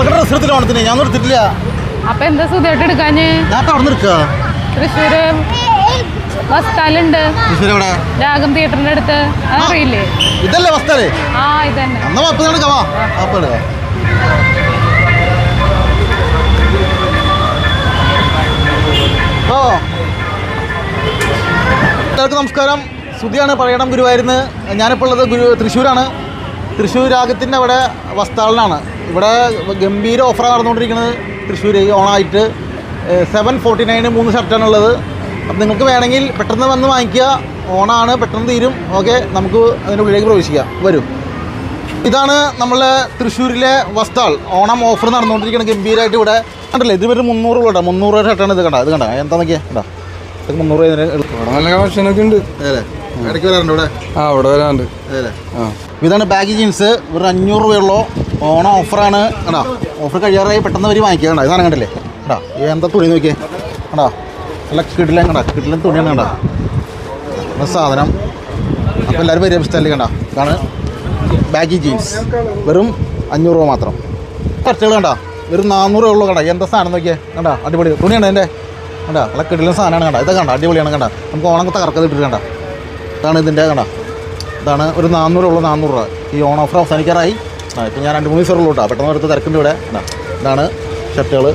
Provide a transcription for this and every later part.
നിങ്ങൾക്ക് ഡ്രസ് എടുത്തില്ല ഓണത്തിന് ഞാൻ എടുത്തിട്ടില്ല. അപ്പൊ എന്താ സുഖമായിട്ട് എടുക്കാഞ്ഞ്? ഞാൻ അവിടെ തൃശ്ശൂര് ബസ്റ്റാലുണ്ട് തൃശ്ശൂർ എവിടെ? രാഗം തിയേറ്ററിന്റെ അടുത്ത്. അറിയില്ലേ ഇതല്ലേ ആ ഇതന്നെ. എന്നാ അപ്പം എടുക്കാം അപ്പം എടുക്കാം. ഓ. എല്ലാവർക്കും നമസ്കാരം. സുധിയാണ് പറയണം ഗുരുവായൂരിന്ന്. ഞാനിപ്പോൾ ഉള്ളത് ഗുരു തൃശ്ശൂരാണ്. തൃശ്ശൂർ രാഗത്തിന്റെ അവിടെ വസ്താളിനാണ്. ഇവിടെ ഗംഭീര ഓഫറാണ് നടന്നുകൊണ്ടിരിക്കുന്നത് തൃശ്ശൂർ ഓണായിട്ട്. സെവൻ ഫോർട്ടി നയന് മൂന്ന് ഷർട്ടാണ് ഉള്ളത്. അപ്പം നിങ്ങൾക്ക് വേണമെങ്കിൽ പെട്ടെന്ന് വന്ന് വാങ്ങിക്കുക. ഓണാണ് പെട്ടെന്ന് തീരും. ഓക്കെ നമുക്ക് അതിന്റെ ഉള്ളിലേക്ക് പ്രവേശിക്കാം. വരും. ഇതാണ് നമ്മളെ തൃശ്ശൂരിലെ വസ്താൾ. ഓണം ഓഫർ നടന്നുകൊണ്ടിരിക്കുന്നത് ഗംഭീരമായിട്ട് ഇവിടെ. കണ്ടല്ലേ? ഇത് ഒരു മുന്നൂറ് രൂപ കേട്ടോ. മുന്നൂറ് രൂപ ഷർട്ടാണ് ഇത് കണ്ട? ഇത് കണ്ട? എന്താ നോക്കിയാ? കണ്ടാ? മുന്നൂറ് ഇവിടെ നല്ല കളക്ഷനൊക്കെ ഉണ്ട്. അതെ. ഇടയ്ക്ക് വരാറുണ്ട് ഇവിടെ? ആ ഇവിടെ വരാണ്ട് അതെ ആ. ഇതാണ് ബാഗി ജീൻസ് ഒരു അഞ്ഞൂറ് രൂപയുള്ളൂ ഓണം ഓഫറാണ് കേട്ടോ ഓഫർ കഴിയാറായി പെട്ടെന്ന് വരി വാങ്ങിക്കുക കണ്ടാ? ഇതാണ് കണ്ടല്ലേ? കേട്ടോ എന്താ തുണി നോക്കിയേ? കണ്ടോ? നല്ല കിടിലൻ കണ്ടാ? കിടിലൻ തുണിയാണ് കണ്ടാ? സാധനം. അപ്പോൾ എല്ലാവരും വരിക സ്ഥലം കണ്ടാ? ഇതാണ് ബാഗി ജീൻസ് വെറും അഞ്ഞൂറ് രൂപ മാത്രം. ഷർട്ടുകൾ കണ്ടാ? വെറും നാനൂറ് ഉള്ളൂ കണ്ടാ? എന്താ സാധനം നോക്കിയേ? കണ്ടാ? അടിപൊളി. തുണിയാണ് എന്റെ കണ്ടാ നല്ല കിടിലൻ സാധനമാണ് കണ്ടാ. ഇതൊക്കെ കണ്ടാ അടിപൊളിയാണ് കണ്ടാ. നമുക്ക് ഓണം തകർക്കത് ഇട്ടിട്ട് കണ്ടാ. ഇതാണ് ഇതിന്റെ കണ്ട. ഇതാണ് ഒരു നാനൂറുള്ള നാനൂറ് രൂപ. ഈ ഓൺ ഓഫർ അവസാനിക്കാറായി. ആ ഇപ്പം ഞാൻ രണ്ട് മൂന്ന് ദിവസം ഉള്ളൂ കേട്ടോ. പെട്ടെന്ന് എടുത്ത് തിരക്കിന്റെ ഇവിടെ. ഇതാ ഇതാണ് ഷർട്ടുകൾ.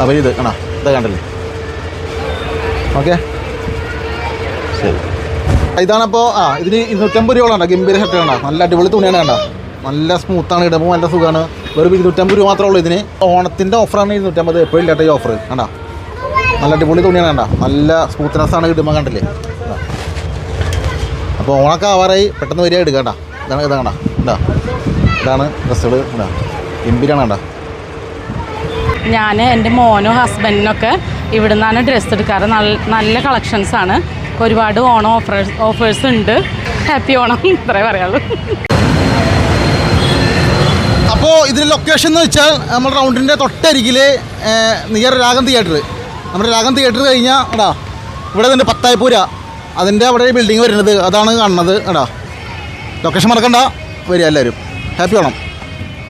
അപ്പം ഇത് കാണാ ഇത് കണ്ടല്ലേ? ഓക്കെ. ശരി. ഇതാണപ്പോൾ ആ ഇതിന് ഇരുന്നൂറ്റമ്പത് രൂപ കണ്ട ഗംഭീര ഷർട്ട് കണ്ട. നല്ല അടിപൊളി തുണിയാണ് കണ്ട. നല്ല സ്മൂത്താണ് ഇടുമ്പോൾ നല്ല സുഖമാണ്. വെറും ഇരുന്നൂറ്റമ്പത് രൂപ മാത്രമേ ഉള്ളൂ ഇതിന്. ഓണത്തിന്റെ ഓഫറാണ് ഇരുന്നൂറ്റമ്പത്. എപ്പോഴും ഇല്ലാട്ടോ ഈ ഓഫർ കണ്ട. നല്ല അടിപൊളി തുണിയാണ് കണ്ട? നല്ല സ്മൂത്ത്നെസ് ആണ് ഇടുമ്പോൾ കണ്ടില്ലേ? അപ്പോൾ ഓണൊക്കെ ആവാറായി. പെട്ടെന്ന് വരിക എടുക്കണ്ട ഇതാണ് ഇതാ കണ്ട? ഇതാ. ഇതാണ് ഡ്രസ്സുകൾ ഇതാ ഗംഭീരാണ് കണ്ട? ഞാൻ എന്റെ മോനും ഹസ്ബൻഡിനൊക്കെ ഇവിടെ നിന്നാണ് ഡ്രസ്സ് എടുക്കാറ്. നല്ല നല്ല കളക്ഷൻസ് ആണ്. ഒരുപാട് ഓണം ഓഫേഴ്സ് ഓഫേഴ്സ് ഉണ്ട്. ഹാപ്പി ഓണം ഇത്രേ പറയാള്ളൂ അപ്പോൾ ഇതിന്റെ ലൊക്കേഷൻ എന്ന് വെച്ചാൽ നമ്മൾ റൗണ്ടിന്റെ തൊട്ടരികിൽ നിയർ രാഗം തിയേറ്റർ നമ്മുടെ രാഗം തിയേറ്റർ കഴിഞ്ഞാൽ എടാ ഇവിടെ തന്നെ പത്തായപ്പൂര. അതിന്റെ അവിടെ ബിൽഡിംഗ് വരുന്നത് അതാണ് കാണുന്നത് എടാ. ലൊക്കേഷൻ മറക്കണ്ട. വരിക എല്ലാവരും ഹാപ്പി ഓണം